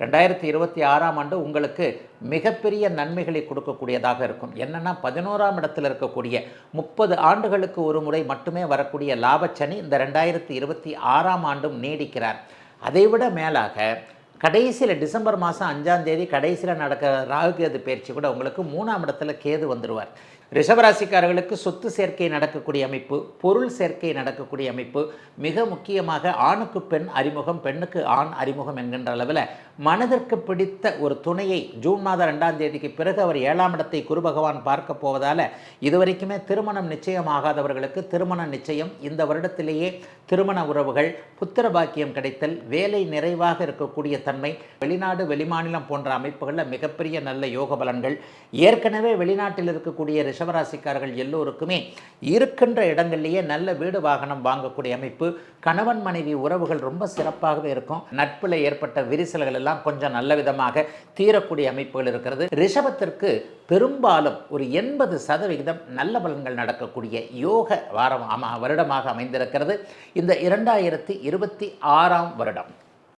ரெண்டாயிரத்தி இருபத்தி ஆறாம் ஆண்டு உங்களுக்கு மிகப்பெரிய நன்மைகளை கொடுக்கக்கூடியதாக இருக்கும். என்னென்னா பதினோராம் இடத்தில் இருக்கக்கூடிய முப்பது ஆண்டுகளுக்கு ஒரு முறை மட்டுமே வரக்கூடிய லாபச்சனி இந்த ரெண்டாயிரத்தி இருபத்தி ஆறாம் ஆண்டும் நீடிக்கிறார். அதைவிட மேலாக கடைசியில் டிசம்பர் மாதம் அஞ்சாம் தேதி கடைசியில் நடக்கிற ராகுகேது பயிற்சி கூட உங்களுக்கு மூணாம் இடத்துல கேது வந்துடுவார் ரிஷபராசிக்காரர்களுக்கு சொத்து சேர்க்கை நடக்கக்கூடிய அமைப்பு பொருள் சேர்க்கை நடக்கக்கூடிய அமைப்பு மிக முக்கியமாக ஆணுக்கு பெண் அறிமுகம் பெண்ணுக்கு ஆண் அறிமுகம் என்கின்ற அளவில் மனதிற்கு பிடித்த ஒரு துணையை ஜூன் மாதம் ரெண்டாம் தேதிக்கு பிறகு அவர் ஏழாம் இடத்தை குரு பகவான் பார்க்க போவதால் இதுவரைக்குமே திருமணம் நிச்சயமாகாதவர்களுக்கு திருமண நிச்சயம் இந்த வருடத்திலேயே திருமண உறவுகள் புத்திர பாக்கியம் கிடைத்தல் வேலை நிறைவாக இருக்கக்கூடிய தன்மை வெளிநாடு வெளிமாநிலம் போன்ற அமைப்புகளில் மிகப்பெரிய நல்ல யோக பலன்கள். ஏற்கனவே வெளிநாட்டில் இருக்கக்கூடிய ரிஷபராசிக்காரர்கள் எல்லோருக்குமே இருக்கின்ற இடங்கள்லேயே நல்ல வீடு வாகனம் வாங்கக்கூடிய அமைப்பு கணவன் மனைவி உறவுகள் ரொம்ப சிறப்பாகவே இருக்கும். நட்பில் ஏற்பட்ட விரிசல்கள் எல்லாம் கொஞ்சம் நல்ல விதமாக தீரக்கூடிய அமைப்புகள் இருக்கிறது. ரிஷபத்திற்கு பெரும்பாலும் ஒரு எண்பது சதவிகிதம் நல்ல பலன்கள் நடக்கக்கூடிய யோக வாரம் அம வருடமாக அமைந்திருக்கிறது. இந்த இரண்டாயிரத்தி இருபத்தி ஆறாம் வருடம்.